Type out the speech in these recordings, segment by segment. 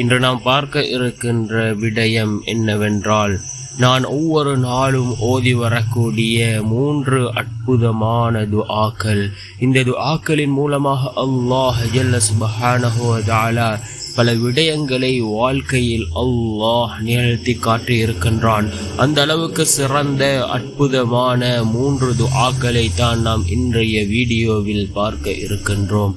இன்று நாம் பார்க்க இருக்கின்ற விடயம் என்னவென்றால் நான் ஒவ்வொரு நாளும் ஓதி வரக்கூடிய மூன்று அற்புதமான துஆக்கள். இந்த துஆக்களின் மூலமாக அல்லாஹ் ஜல்ல சுபஹானஹு பல விடயங்களை வாழ்க்கையில் அல்லாஹ் நிகழ்த்தி காட்டி இருக்கின்றான். அந்த அளவுக்கு சிறந்த அற்புதமான மூன்று துஆக்களை தான் நாம் இன்றைய வீடியோவில் பார்க்க இருக்கின்றோம்.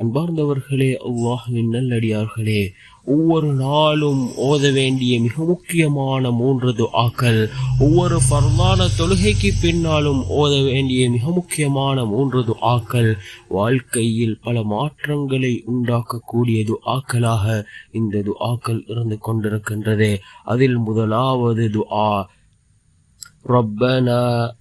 அன்பார்ந்தவர்களே அல்லாஹுவின் நல்லடியார்களே ஒவ்வொரு நாளும் ஓத வேண்டிய மிக முக்கியமான மூன்றது துஆக்கள் ஒவ்வொரு ஃபர்லான தொழுகைக்கு பின்னாலும் ஓத வேண்டிய மிக முக்கியமான மூன்றது துஆக்கள் வாழ்க்கையில் பல மாற்றங்களை உண்டாக்கக்கூடியது துஆக்களாக இந்த துஆக்கள் இருந்து கொண்டிருக்கின்றது. அதில் முதலாவது துஆ ரப்பனா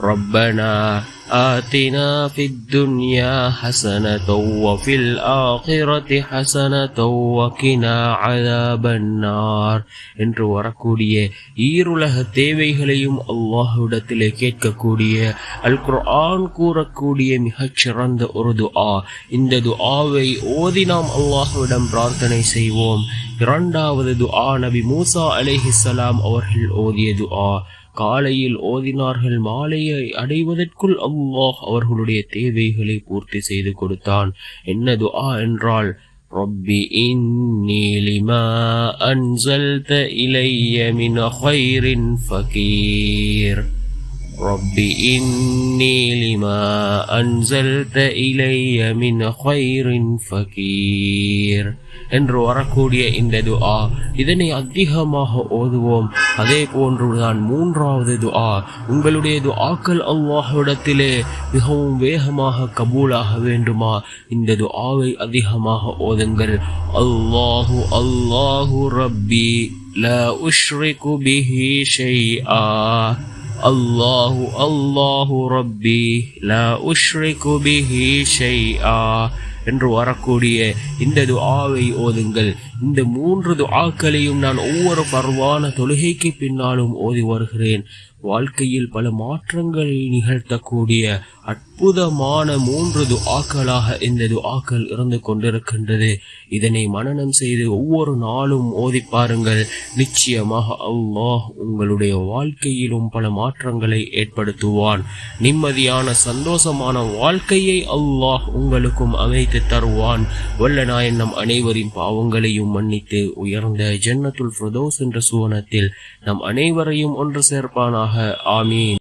ربنا آتنا في الدنيا حسنة وفي الآخرة حسنة وقنا عذاب النار என்று வரக்கூடிய ஈருலக தேவைகளையும் அல்லாஹ்விடத்திலே கேட்கக்கூடிய அல் குர்ஆன் கூறக்கூடிய மிகச் சிறந்த ஒரு துஆ இந்த துஆவை ஓதி நாம் அல்லாஹ்விடம் பிரார்த்தனை செய்வோம் இரண்டாவது துஆ நபி மூசா அலைஹிஸ்ஸலாம் அவர்கள் ஓதிய துஆ காலையில் ஓதினார்கள் மாலையை அடைவதற்குள் அல்லாஹ் அவர்களுடைய தேவைகளை பூர்த்தி செய்து கொடுத்தான் என்ன துஆ என்றால் ரப்பி இன்னி லிமா அன்சல்த இலைய மின் خير ஃபகீர் رب إني لما أنزلت إلي من خير فقير என்று வரக்கூடிய இந்த துஆ இதனை அதிகமாக ஓதுவோம் அதே போன்றுதான் மூன்றாவது துஆ உங்களுடைய துஆக்கள் அல்லாஹ்விடத்திலே மிகவும் வேகமாக கபூலாக வேண்டுமா இந்த துஆவை அதிகமாக ஓதுங்கள் அல்லாஹு அல்லாஹு ரப்பி லா உஷ்ரிகு பிஹி ஷைஆ அல்லாஹு அல்லாஹு ரப்பி லா உஷ்ரிகு பிஹி ஷைஆ என்று வரக்கூடிய இந்த துஆவை ஓதுங்கள். இந்த மூன்று துஆக்களையும் நான் ஒவ்வொரு பருவான தொழுகைக்கு பின்னாலும் ஓதி வருகிறேன். வாழ்க்கையில் பல மாற்றங்களை நிகழ்த்தக்கூடிய அற்புதமான மூன்று துஆக்களாக இந்த துஆக்கள் இருந்து கொண்டிருக்கின்றது. இதனை மனனம் செய்து ஒவ்வொரு நாளும் ஓதி பாருங்கள். நிச்சயமாக அல்லாஹ் உங்களுடைய வாழ்க்கையிலும் பல மாற்றங்களை ஏற்படுத்துவான். நிம்மதியான சந்தோஷமான வாழ்க்கையை அல்லாஹ் உங்களுக்கும் அமைத்து தருவான். வல்ல நாயன் நம் அனைவரின் பாவங்களையும் மன்னித்து உயர்ந்த ஜன்னத்துல் ஃபிரதோஸ் என்ற சுவனத்தில் நம் அனைவரையும் ஒன்று சேர்ப்பானாக. ஆமீன்.